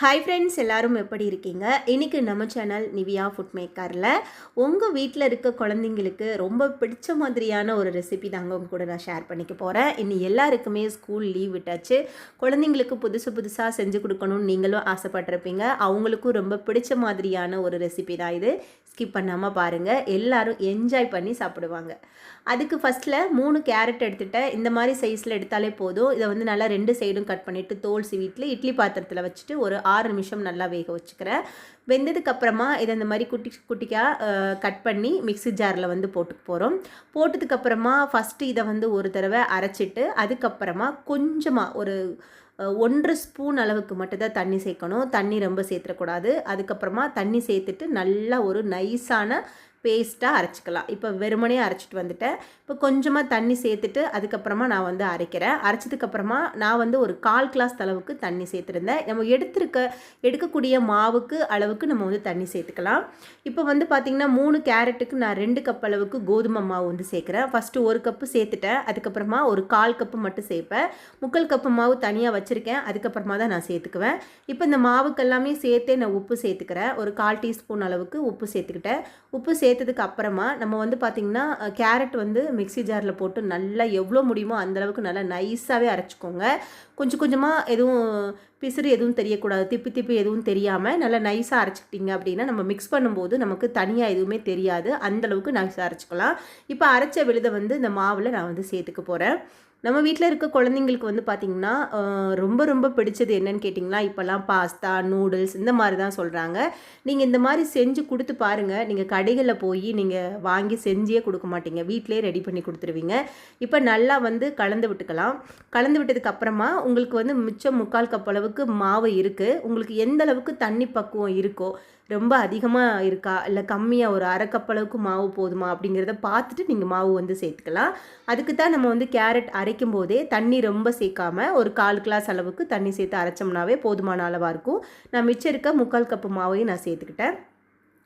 Hi friends எல்லோரும் எப்படி இருக்கீங்க? இன்றைக்கி நம்ம சேனல் நிவியா ஃபுட் மேக்கரில் உங்கள் வீட்டில் இருக்க குழந்தைங்களுக்கு ரொம்ப பிடிச்ச மாதிரியான ஒரு ரெசிபி தாங்க உங்கள் கூட நான் ஷேர் பண்ணிக்க போகிறேன் இனி எல்லாருக்குமே ஸ்கூல் லீவ் விட்டாச்சு. குழந்தைங்களுக்கு புதுசு புதுசாக செஞ்சு கொடுக்கணும்னு நீங்களும் ஆசைப்பட்டிருப்பீங்க. அவங்களுக்கும் ரொம்ப பிடிச்ச மாதிரியான ஒரு ரெசிபி தான் இது. ஸ்கிப் பண்ணாமல் பாருங்கள் எல்லோரும் என்ஜாய் பண்ணி சாப்பிடுவாங்க. அதுக்கு ஃபஸ்ட்டில் மூணு கேரட் எடுத்துகிட்டேன் இந்த மாதிரி சைஸில் எடுத்தாலே போதும். இதை வந்து நல்லா ரெண்டு சைடும் கட் பண்ணிவிட்டு தோல் வீட்டில் இட்லி பாத்திரத்தில் வச்சுட்டு ஒரு ஆறு நிமிஷம் நல்லா வேக வச்சுக்கிறேன். வெந்ததுக்கு அப்புறமா இதை இந்த மாதிரி குட்டி குட்டிக்காக கட் பண்ணி மிக்ஸி ஜாரில் வந்து போட்டுக்க போகிறோம் போட்டதுக்கப்புறமா ஃபஸ்ட்டு இதை வந்து ஒரு தடவை அரைச்சிட்டு அதுக்கப்புறமா கொஞ்சமாக ஒரு ஒன்றரை ஸ்பூன் அளவுக்கு மட்டும்தான் தண்ணி சேர்க்கணும். தண்ணி ரொம்ப சேர்த்துடக்கூடாது. அதுக்கப்புறமா தண்ணி சேர்த்துட்டு நல்லா ஒரு நைஸான பேஸ்ட்டாக அரைச்சிக்கலாம். இப்போ வெறுமனே அரைச்சிட்டு வந்துட்டேன். இப்போ கொஞ்சமாக தண்ணி சேர்த்துட்டு அதுக்கப்புறமா நான் வந்து அரைக்கிறேன். அரைச்சதுக்கப்புறமா நான் வந்து ஒரு கால் கிளாஸ் அளவுக்கு தண்ணி சேர்த்துருந்தேன். நம்ம எடுத்திருக்க எடுக்கக்கூடிய மாவுக்கு அளவுக்கு நம்ம வந்து தண்ணி சேர்த்துக்கலாம். இப்போ வந்து பார்த்திங்கன்னா மூணு கேரட்டுக்கு நான் ரெண்டு கப் அளவுக்கு கோதுமை மாவு வந்து சேர்க்குறேன். ஃபஸ்ட்டு ஒரு கப்பு சேர்த்துட்டேன். அதுக்கப்புறமா ஒரு கால் கப்பு மட்டும் சேர்ப்பேன். முக்கால் கப்பு மாவு தனியாக வச்சுருக்கேன். அதுக்கப்புறமா தான் நான் சேர்த்துக்குவேன். இப்போ இந்த மாவுக்கு எல்லாமே சேர்த்தே நான் உப்பு சேர்த்துக்கிறேன். ஒரு கால் டீஸ்பூன் அளவுக்கு உப்பு சேர்த்துக்கிட்டேன். உப்பு சேர்த்ததுக்கு அப்புறமா நம்ம வந்து பார்த்திங்கன்னா கேரட் வந்து மிக்ஸி ஜாரில் போட்டு நல்லா எவ்வளோ முடியுமோ அந்த அளவுக்கு நல்லா நைஸாகவே அரைச்சிக்கோங்க. கொஞ்சம் கொஞ்சமாக எதுவும் பிசுறு எதுவும் தெரியக்கூடாது திப்பி திப்பி எதுவும் தெரியாமல் நல்லா நைஸாக அரைச்சிக்கிட்டிங்க அப்படின்னா நம்ம மிக்ஸ் பண்ணும்போது நமக்கு தனியாக எதுவுமே தெரியாது. அந்த அளவுக்கு நைஸாக அரைச்சிக்கலாம். இப்போ அரைச்ச விழுதை வந்து இந்த மாவில் நான் வந்து சேர்த்துக்க போகிறேன் நம்ம வீட்டில் இருக்க குழந்தைங்களுக்கு வந்து பார்த்திங்கன்னா ரொம்ப ரொம்ப பிடிச்சது என்னன்னு கேட்டிங்களா இப்போல்லாம் பாஸ்தா நூடுல்ஸ் இந்த மாதிரி தான் சொல்கிறாங்க நீங்கள் இந்த மாதிரி செஞ்சு கொடுத்து பாருங்கள் நீங்கள் கடைகளில் போய் நீங்கள் வாங்கி செஞ்சே கொடுக்க மாட்டீங்க. வீட்டிலே ரெடி பண்ணி கொடுத்துருவீங்க. இப்போ நல்லா வந்து கலந்து விட்டுக்கலாம். கலந்து விட்டதுக்கு அப்புறமா உங்களுக்கு வந்து மிச்சம் முக்கால் கப் அளவுக்கு மாவு இருக்குது உங்களுக்கு எந்த அளவுக்கு தண்ணி பக்குவம் இருக்கோ ரொம்ப அதிகமாக இருக்கா இல்லை கம்மியாக ஒரு அரைக்கப்பளவுக்கு அளவுக்கு மாவு போதுமா அப்படிங்கிறத பார்த்துட்டு நீங்கள் மாவு வந்து சேர்த்துக்கலாம். அதுக்கு தான் நம்ம வந்து கேரட் அரைக்கும் போதே தண்ணி ரொம்ப சேர்க்காம ஒரு கால் கிளாஸ் அளவுக்கு தண்ணி சேர்த்து அரைச்சோம்னாவே போதுமான அளவாக இருக்கும். நான் மிச்சம் இருக்க முக்கால் கப்பு மாவையும் நான் சேர்த்துக்கிட்டேன்.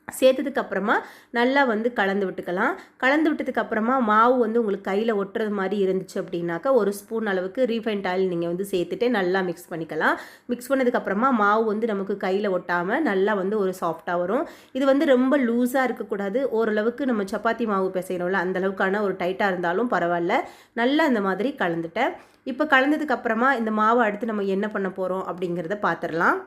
சேர்த்ததுக்கு அப்புறமா நல்லா வந்து கலந்து விட்டுக்கலாம். கலந்து விட்டதுக்கு அப்புறமா மாவு வந்து உங்களுக்கு கையில் ஒட்டுறது மாதிரி இருந்துச்சு அப்படின்னாக்கா ஒரு ஸ்பூன் அளவுக்கு ரீஃபைண்ட் ஆயில் நீங்கள் வந்து சேர்த்துட்டு நல்லா மிக்ஸ் பண்ணிக்கலாம். மிக்ஸ் பண்ணதுக்கப்புறமா மாவு வந்து நமக்கு கையில் ஒட்டாமல் நல்லா வந்து ஒரு சாஃப்டாக வரும். இது வந்து ரொம்ப லூஸாக இருக்கக்கூடாது. ஓரளவுக்கு நம்ம சப்பாத்தி மாவு பிசைகிறோம்ல அந்தளவுக்கான ஒரு டைட்டாக இருந்தாலும் பரவாயில்ல. நல்லா இந்த மாதிரி கலந்துட்டேன். இப்போ கலந்ததுக்கப்புறமா இந்த மாவை அடுத்து நம்ம என்ன பண்ண போகிறோம் அப்படிங்கிறத பார்த்துடலாம்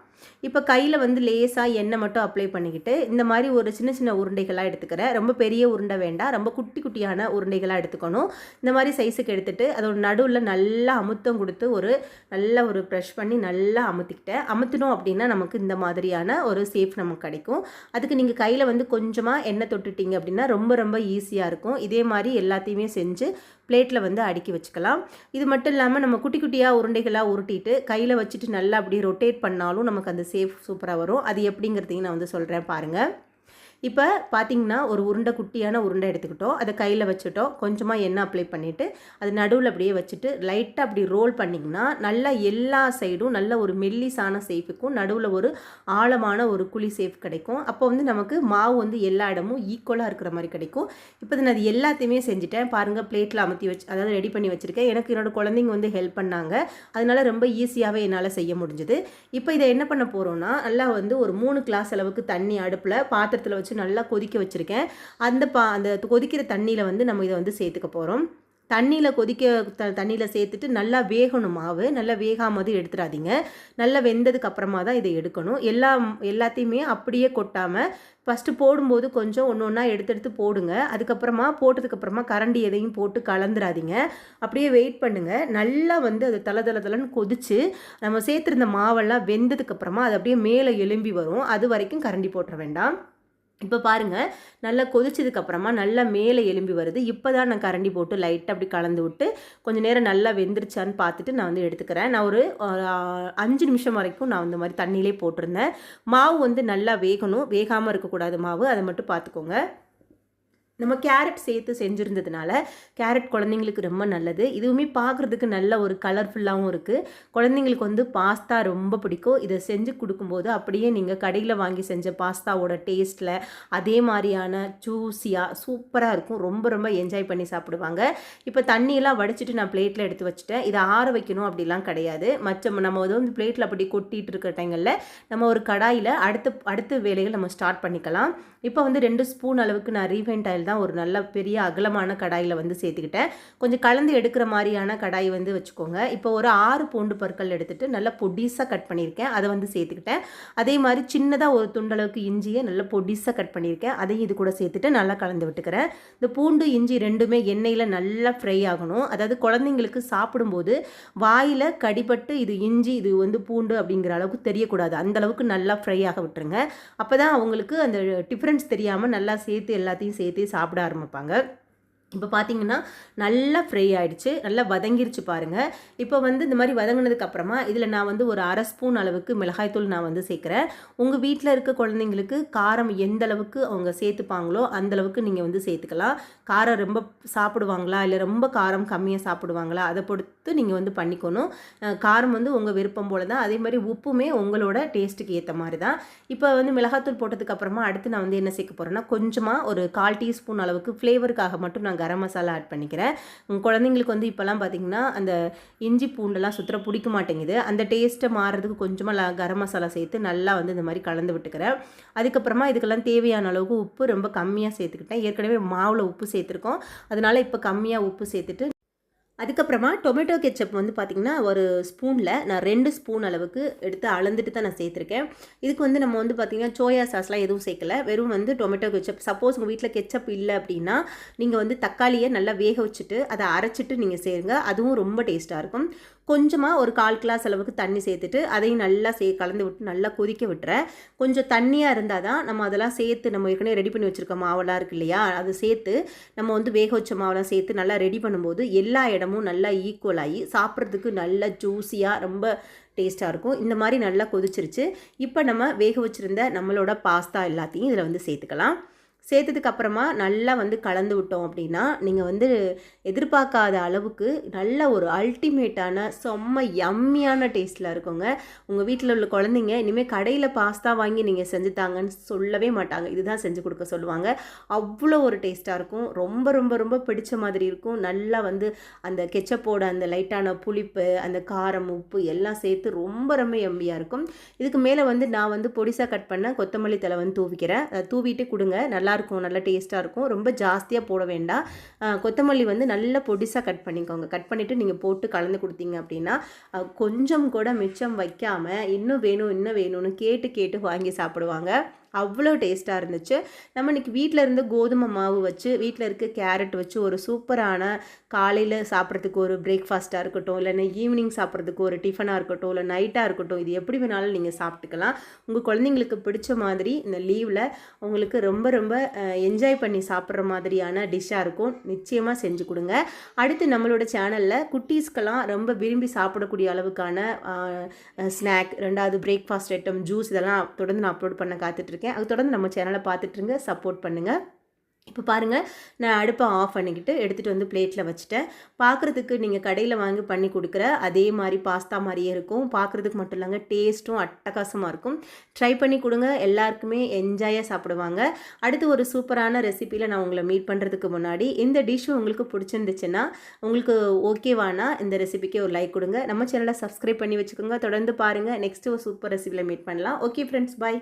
இப்போ கையில் வந்து லேசாக எண்ணெய் மட்டும் அப்ளை பண்ணிக்கிட்டு இந்த மாதிரி ஒரு சின்ன சின்ன உருண்டைகளாக எடுத்துக்கிறேன். ரொம்ப பெரிய உருண்டை வேண்டாம். ரொம்ப குட்டி குட்டியான உருண்டைகளாக எடுத்துக்கணும். இந்த மாதிரி சைஸுக்கு எடுத்துகிட்டு அதோட நடுவில் நல்லா அமுத்தம் கொடுத்து ஒரு நல்ல ஒரு ப்ரெஷ் பண்ணி நல்லா அமுத்திக்கிட்டேன். அமுத்தினோம் அப்படின்னா நமக்கு இந்த மாதிரியான ஒரு சேஃப் நமக்கு கிடைக்கும். அதுக்கு நீங்கள் கையில் வந்து கொஞ்சமாக எண்ணெய் தொட்டுட்டீங்க அப்படின்னா ரொம்ப ரொம்ப ஈஸியாக இருக்கும். இதே மாதிரி எல்லாத்தையுமே செஞ்சு பிளேட்டில் வந்து அடுக்கி வச்சுக்கலாம். இது மட்டும் இல்லாமல் நம்ம குட்டி குட்டியாக உருண்டைகளாக உருட்டிட்டு கையில் வச்சுட்டு நல்லா அப்படி ரொட்டேட் பண்ணாலும் நமக்கு அந்த சேஃப் சூப்பராக வரும். அது எப்படிங்கிறதையும் நான் வந்து சொல்கிறேன் பாருங்கள் இப்போ பார்த்தீங்கன்னா ஒரு உருண்டை குட்டியான உருண்டை எடுத்துக்கிட்டோம். அதை கையில் வச்சுட்டோம். கொஞ்சமாக எண்ணெய் அப்ளை பண்ணிவிட்டு அது நடுவில் அப்படியே வச்சுட்டு லைட்டாக அப்படி ரோல் பண்ணிங்கன்னா நல்லா எல்லா சைடும் நல்ல ஒரு மெல்லிசான சேஃபுக்கும் நடுவில் ஒரு ஆழமான ஒரு குழி சேஃப் கிடைக்கும். அப்போ வந்து நமக்கு மாவு வந்து எல்லா இடமும் ஈக்குவலாக இருக்கிற மாதிரி கிடைக்கும். இப்போ நான் அது எல்லாத்தையுமே செஞ்சுட்டேன். பாருங்கள் பிளேட்டில் அமுத்தி வச்சு அதாவது ரெடி பண்ணி வச்சுருக்கேன். எனக்கு என்னோடய குழந்தைங்க வந்து ஹெல்ப் பண்ணாங்க. அதனால் ரொம்ப ஈஸியாகவே என்னால் செய்ய முடிஞ்சுது. இப்போ இதை என்ன பண்ண போகிறோன்னா நல்லா வந்து ஒரு மூணு கிளாஸ் அளவுக்கு தண்ணி அடுப்பில் பாத்திரத்தில் வச்சு நல்லா கொதிக்க வச்சுருக்கேன். அந்த பா அந்த கொதிக்கிற தண்ணியில் வந்து நம்ம இதை வந்து சேர்த்துக்க போகிறோம் தண்ணியில் கொதிக்க த தண்ணியில் சேர்த்துட்டு நல்லா வேகணும் மாவு. நல்லா வேகாமது எடுத்துடாதீங்க. நல்லா வெந்ததுக்கு அப்புறமா தான் இதை எடுக்கணும். எல்லா எல்லாத்தையுமே அப்படியே கொட்டாமல் ஃபஸ்ட்டு போடும்போது கொஞ்சம் ஒன்று ஒன்றா எடுத்து எடுத்து போடுங்க. அதுக்கப்புறமா போட்டதுக்கப்புறமா கரண்டி எதையும் போட்டு கலந்துராதீங்க அப்படியே வெயிட் பண்ணுங்கள் நல்லா வந்து அது தலை தலை தலைன்னு கொதிச்சு நம்ம சேர்த்துருந்த மாவெல்லாம் வெந்ததுக்கப்புறமா அது அப்படியே மேலே எலும்பி வரும். அது வரைக்கும் கரண்டி போட்டுற வேண்டாம். இப்போ பாருங்கள் நல்லா கொதிச்சதுக்கு அப்புறமா நல்லா மேலே எலும்பி வருது. இப்போ தான் நான் கரண்டி போட்டு லைட்டாக அப்படி கலந்து விட்டு கொஞ்சம் நேரம் நல்லா வெந்துருச்சான்னு பார்த்துட்டு நான் வந்து எடுத்துக்கிறேன். நான் ஒரு அஞ்சு நிமிஷம் வரைக்கும் நான் இந்த மாதிரி தண்ணியிலே போட்டிருந்தேன். மாவு வந்து நல்லா வேகணும். வேகாமல் இருக்கக்கூடாது மாவு. அதை மட்டும் பார்த்துக்கோங்க. நம்ம கேரட் சேர்த்து செஞ்சுருந்ததுனால கேரட் குழந்தைங்களுக்கு ரொம்ப நல்லது. இதுவுமே பார்க்குறதுக்கு நல்ல ஒரு கலர்ஃபுல்லாகவும் இருக்குது குழந்தைங்களுக்கு வந்து பாஸ்தா ரொம்ப பிடிக்கும். இதை செஞ்சு கொடுக்கும்போது அப்படியே நீங்கள் கடையில் வாங்கி செஞ்ச பாஸ்தாவோட டேஸ்ட்டில் அதே மாதிரியான ஜூஸியாக சூப்பராக இருக்கும். ரொம்ப ரொம்ப என்ஜாய் பண்ணி சாப்பிடுவாங்க. இப்போ தண்ணியெல்லாம் வடிச்சிட்டு நான் பிளேட்டில் எடுத்து வச்சுட்டேன். இதை ஆற வைக்கணும் அப்படிலாம் கிடையாது. மற்ற நம்ம வந்து பிளேட்டில் அப்படி கொட்டிகிட்டு இருக்கிற டைங்களில் நம்ம ஒரு கடாயில் அடுத்த அடுத்த வேலைகள் நம்ம ஸ்டார்ட் பண்ணிக்கலாம். இப்போ வந்து ரெண்டு ஸ்பூன் அளவுக்கு நான் ரீஃபைண்ட் ஆயில் தான் ஒரு நல்ல பெரிய அகலமான கடாயில் வந்து சேர்த்துக்கிட்டேன். கொஞ்சம் கலந்து எடுக்கிற மாதிரியான கடாய் வந்து வச்சுக்கோங்க. இப்போ ஒரு ஆறு பூண்டு பற்கள் எடுத்துகிட்டு நல்லா பொடிசாக கட் பண்ணியிருக்கேன். அதை வந்து சேர்த்துக்கிட்டேன். அதே மாதிரி சின்னதாக ஒரு துண்டளவுக்கு இஞ்சியை நல்லா பொடிசாக கட் பண்ணியிருக்கேன். அதையும் இது கூட சேர்த்துட்டு நல்லா கலந்து விட்டுக்கிறேன். இந்த பூண்டு இஞ்சி ரெண்டுமே எண்ணெயில் நல்லா ஃப்ரை ஆகணும். அதாவது குழந்தைங்களுக்கு சாப்பிடும்போது வாயில் கடிபட்டு இது இஞ்சி இது வந்து பூண்டு அப்படிங்கிற அளவுக்கு தெரியக்கூடாது. அந்த அளவுக்கு நல்லா ஃப்ரை ஆக விட்டுருங்க. அப்போ தான் அவங்களுக்கு அந்த டிஃப்ரென்ஸ் தெரியாமல் நல்லா சேர்த்து எல்லாத்தையும் சேர்த்து சாப்பிட ஆரம்பிப்பாங்க. இப்போ பார்த்தீங்கன்னா நல்லா ஃப்ரை ஆகிடுச்சு நல்லா வதங்கிருச்சு பாருங்கள் இப்போ வந்து இந்த மாதிரி வதங்கினதுக்கப்புறமா இதில் நான் வந்து ஒரு அரை ஸ்பூன் அளவுக்கு மிளகாய்த்தூள் நான் வந்து சேர்க்குறேன். உங்கள் வீட்டில் இருக்க குழந்தைங்களுக்கு காரம் எந்த அளவுக்கு அவங்க சேர்த்துப்பாங்களோ அந்த அளவுக்கு நீங்கள் வந்து சேர்த்துக்கலாம். காரம் ரொம்ப சாப்பிடுவாங்களா? இல்லை ரொம்ப காரம் கம்மியாக சாப்பிடுவாங்களா? அதை பொறுத்து நீங்கள் வந்து பண்ணிக்கணும். காரம் வந்து உங்கள் விருப்பம் போல தான் அதே மாதிரி உப்புமே உங்களோட டேஸ்ட்டுக்கு ஏற்ற மாதிரி தான் இப்போ வந்து மிளகாத்தூள் போட்டதுக்கப்புறமா அடுத்து நான் வந்து என்ன சேர்க்க போகிறேன்னா கொஞ்சமாக ஒரு கால் டீஸ்பூன் அளவுக்கு ஃப்ளேவருக்காக மட்டும் நான் கரம் மசாலா ஆட் பண்ணிக்கிறேன். குழந்தைங்களுக்கு வந்து இப்போல்லாம் பார்த்திங்கன்னா அந்த இஞ்சி பூண்டெல்லாம் சுத்தர பிடிக்க மாட்டேங்குது. அந்த டேஸ்ட்டை மாறுறதுக்கு கொஞ்சமாக கரம் மசாலா சேர்த்து நல்லா வந்து இந்த மாதிரி கலந்து விட்டுக்கிறேன். அதுக்கப்புறமா இதுக்கெல்லாம் தேவையான அளவுக்கு உப்பு ரொம்ப கம்மியாக சேர்த்துக்கிட்டேன். ஏற்கனவே மாவில் உப்பு சேர்த்துருக்கோம். அதனால் இப்போ கம்மியாக உப்பு சேர்த்துட்டு அதுக்கப்புறமா டொமேட்டோ கெச்சப் வந்து பார்த்திங்கன்னா ஒரு ஸ்பூனில் நான் ரெண்டு ஸ்பூன் அளவுக்கு எடுத்து அளந்துட்டு தான் நான் சேர்த்துருக்கேன். இதுக்கு வந்து நம்ம வந்து பார்த்திங்கன்னா சோயா சாஸ்லாம் எதுவும் சேர்க்கல. வெறும் வந்து டொமேட்டோ கெச்சப் சப்போஸ் உங்கள் வீட்டில் கெச்சப் இல்லை அப்படின்னா நீங்கள் வந்து தக்காளியை நல்லா வேக வச்சுட்டு அதை அரைச்சிட்டு நீங்கள் சேருங்க. அதுவும் ரொம்ப டேஸ்ட்டாக இருக்கும். கொஞ்சமாக ஒரு கால் கிளாஸ் அளவுக்கு தண்ணி சேர்த்துட்டு அதையும் நல்லா சே கலந்து விட்டு நல்லா கொதிக்க விட்டுறேன் கொஞ்சம் தண்ணியாக இருந்தால் தான் நம்ம அதெல்லாம் சேர்த்து நம்ம ஏற்கனவே ரெடி பண்ணி வச்சுருக்க மாவெல்லாம் இருக்கு இல்லையா? அது சேர்த்து நம்ம வந்து வேக வச்ச மாவெல்லாம் சேர்த்து நல்லா ரெடி பண்ணும்போது எல்லா இடமும் நல்லா ஈக்குவல் ஆகி சாப்பிட்றதுக்கு நல்லா ஜூஸியாக ரொம்ப டேஸ்ட்டாக இருக்கும். இந்த மாதிரி நல்லா கொதிச்சிருச்சு. இப்போ நம்ம வேக வச்சுருந்த நம்மளோட பாஸ்தா எல்லாத்தையும் இதில் வந்து சேர்த்துக்கலாம். சேர்த்ததுக்கு அப்புறமா நல்லா வந்து கலந்து விட்டோம் அப்படின்னா நீங்கள் வந்து எதிர்பார்க்காத அளவுக்கு நல்ல ஒரு அல்டிமேட்டான செம்ம யம்மியான டேஸ்ட்டில் இருக்குங்க. உங்கள் வீட்டில் உள்ள குழந்தைங்க இனிமேல் கடையில் பாஸ்தா வாங்கி நீங்கள் செஞ்சுத்தாங்கன்னு சொல்லவே மாட்டாங்க. இதுதான் செஞ்சு கொடுக்க சொல்லுவாங்க. அவ்வளோ ஒரு டேஸ்ட்டாக இருக்கும். ரொம்ப ரொம்ப ரொம்ப பிடிச்ச மாதிரி இருக்கும். நல்லா வந்து அந்த கெச்சப்போட அந்த லைட்டான புளிப்பு அந்த காரம் உப்பு எல்லாம் சேர்த்து ரொம்ப ரொம்ப எம்மியாக இருக்கும். இதுக்கு மேலே வந்து நான் வந்து பொடிசாக கட் பண்ண கொத்தமல்லி தலை வந்து தூவிக்கிறேன். தூவிட்டு கொடுங்க. நல்லா இருக்கும் நல்லா டேஸ்ட்டாக இருக்கும். ரொம்ப ஜாஸ்தியாக போட வேண்டாம். கொத்தமல்லி வந்து நல்லா பொடிசாக கட் பண்ணிக்கோங்க. கட் பண்ணிவிட்டு நீங்கள் போட்டு கலந்து கொடுத்தீங்க அப்படின்னா கொஞ்சம் கூட மிச்சம் வைக்காமல் இன்னும் வேணும் இன்னும் வேணும்னு கேட்டு கேட்டு வாங்கி சாப்பிடுவாங்க. அவ்வளோ டேஸ்ட்டாக இருந்துச்சு. நம்ம இன்றைக்கி வீட்டில் இருந்து கோதுமை மாவு வச்சு வீட்டில் இருக்க கேரட் வச்சு ஒரு சூப்பரான காலையில் சாப்பிட்றதுக்கு ஒரு பிரேக்ஃபாஸ்ட்டாக இருக்கட்டும் இல்லைன்னா ஈவினிங் சாப்பிட்றதுக்கு ஒரு டிஃபனாக இருக்கட்டும் இல்லை நைட்டாக இருக்கட்டும் இது எப்படி வேணாலும் நீங்கள் சாப்பிட்டுக்கலாம். உங்கள் குழந்தைங்களுக்கு பிடிச்ச மாதிரி இந்த லீவில் உங்களுக்கு ரொம்ப ரொம்ப என்ஜாய் பண்ணி சாப்பிட்ற மாதிரியான டிஷ்ஷாக இருக்கும். நிச்சயமாக செஞ்சு கொடுங்க. அடுத்து நம்மளோட சேனலில் குட்டீஸ்க்கெல்லாம் ரொம்ப விரும்பி சாப்பிடக்கூடிய அளவுக்கான ஸ்நாக் ரெண்டாவது பிரேக்ஃபாஸ்ட் ஐட்டம் ஜூஸ் இதெல்லாம் தொடர்ந்து நான் அப்லோட் பண்ண காத்துட்ருக்கேன் அது தொடர்ந்து நம்ம சேனலை பார்த்துட்ருங்க சப்போர்ட் பண்ணுங்கள் இப்போ பாருங்கள் நான் அடுப்பை ஆஃப் பண்ணிக்கிட்டு எடுத்துகிட்டு வந்து பிளேட்டில் வச்சுட்டேன். பார்க்குறதுக்கு நீங்கள் கடையில் வாங்கி பண்ணி கொடுக்குற அதே மாதிரி பாஸ்தா மாதிரியே இருக்கும். பார்க்குறதுக்கு மட்டும் இல்லைங்க டேஸ்ட்டும் அட்டகாசமாக இருக்கும். ட்ரை பண்ணி கொடுங்க எல்லாருக்குமே என்ஜாயாக சாப்பிடுவாங்க. அடுத்து ஒரு சூப்பரான ரெசிப்பியில் நான் உங்களை மீட் பண்ணுறதுக்கு முன்னாடி இந்த டிஷ் உங்களுக்கு பிடிச்சிருந்துச்சுன்னா உங்களுக்கு ஓகேவானா இந்த ரெசிபிக்கு ஒரு லைக் கொடுங்க. நம்ம சேனலை சப்ஸ்கிரைப் பண்ணி வச்சுக்கோங்க. தொடர்ந்து பாருங்கள் நெக்ஸ்ட்டு ஒரு சூப்பர் ரெசிபியில் மீட் பண்ணலாம். Okay friends bye